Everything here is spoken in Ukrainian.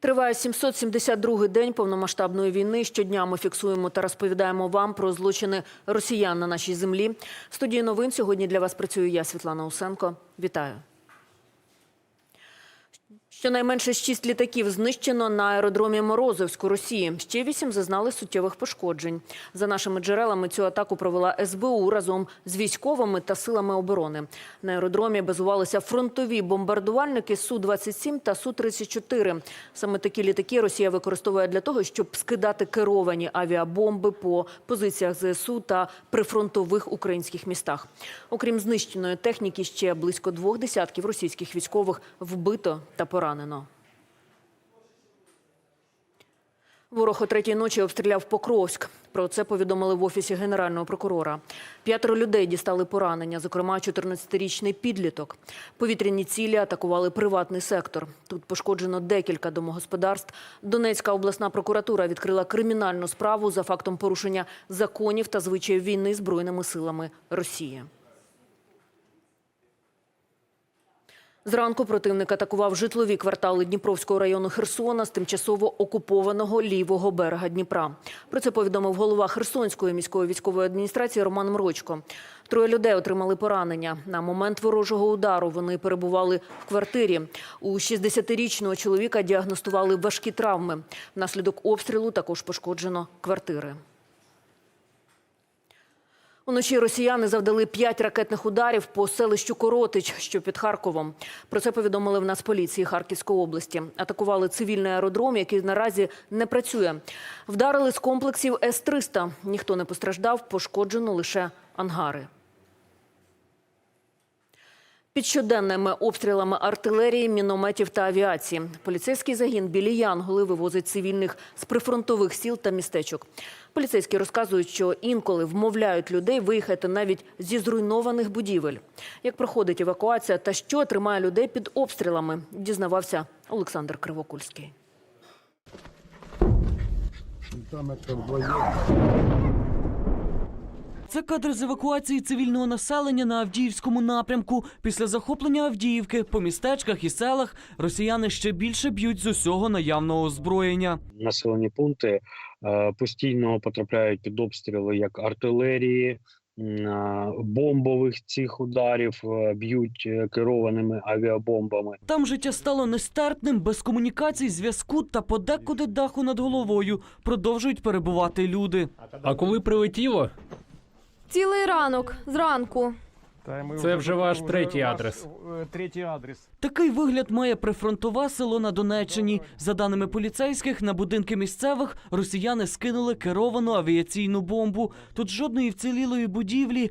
Триває 772-й день повномасштабної війни. Щодня ми фіксуємо та розповідаємо вам про злочини росіян на нашій землі. В студії новин сьогодні для вас працюю я, Світлана Усенко. Вітаю. Щонайменше шість літаків знищено на аеродромі Морозовськ у Росії. Ще вісім зазнали суттєвих пошкоджень. За нашими джерелами, цю атаку провела СБУ разом з військовими та силами оборони. На аеродромі базувалися фронтові бомбардувальники Су-27 та Су-34. Саме такі літаки Росія використовує для того, щоб скидати керовані авіабомби по позиціях ЗСУ та прифронтових українських містах. Окрім знищеної техніки, ще близько двох десятків російських військових вбито та поранено. Ворог о третій ночі обстріляв Покровськ. Про це повідомили в офісі генерального прокурора. П'ятеро людей дістали поранення, зокрема 14-річний підліток. Повітряні цілі атакували приватний сектор. Тут пошкоджено декілька домогосподарств. Донецька обласна прокуратура відкрила кримінальну справу за фактом порушення законів та звичаїв війни збройними силами Росії. Зранку противник атакував житлові квартали Дніпровського району Херсона з тимчасово окупованого лівого берега Дніпра. Про це повідомив голова Херсонської міської військової адміністрації Роман Мрочко. Троє людей отримали поранення. На момент ворожого удару вони перебували в квартирі. У 60-річного чоловіка діагностували важкі травми. Внаслідок обстрілу також пошкоджено квартири. Уночі росіяни завдали п'ять ракетних ударів по селищу Коротич, що під Харковом. Про це повідомили в нас поліції Харківської області. Атакували цивільний аеродром, який наразі не працює. Вдарили з комплексів С-300. Ніхто не постраждав, пошкоджено лише ангари. Під щоденними обстрілами артилерії, мінометів та авіації. Поліцейський загін білі Янголи вивозить цивільних з прифронтових сіл та містечок. Поліцейські розказують, що інколи вмовляють людей виїхати навіть зі зруйнованих будівель. Як проходить евакуація та що тримає людей під обстрілами, дізнавався Олександр Кривокульський. Там. Це кадр з евакуації цивільного населення на Авдіївському напрямку. Після захоплення Авдіївки по містечках і селах росіяни ще більше б'ють з усього наявного озброєння. населені пункти е, постійно потрапляють під обстріли як артилерії, м, бомбових цих ударів, е, б'ють е, керованими авіабомбами. Там життя стало нестерпним, без комунікацій, зв'язку та подекуди даху над головою продовжують перебувати люди. А коли прилетіло, Цілий ранок, зранку. Це вже ваш третій адрес. е, Третій адрес. Такий вигляд має прифронтове село на Донеччині. За даними поліцейських, на будинки місцевих росіяни скинули керовану авіаційну бомбу. Тут жодної вцілілої будівлі.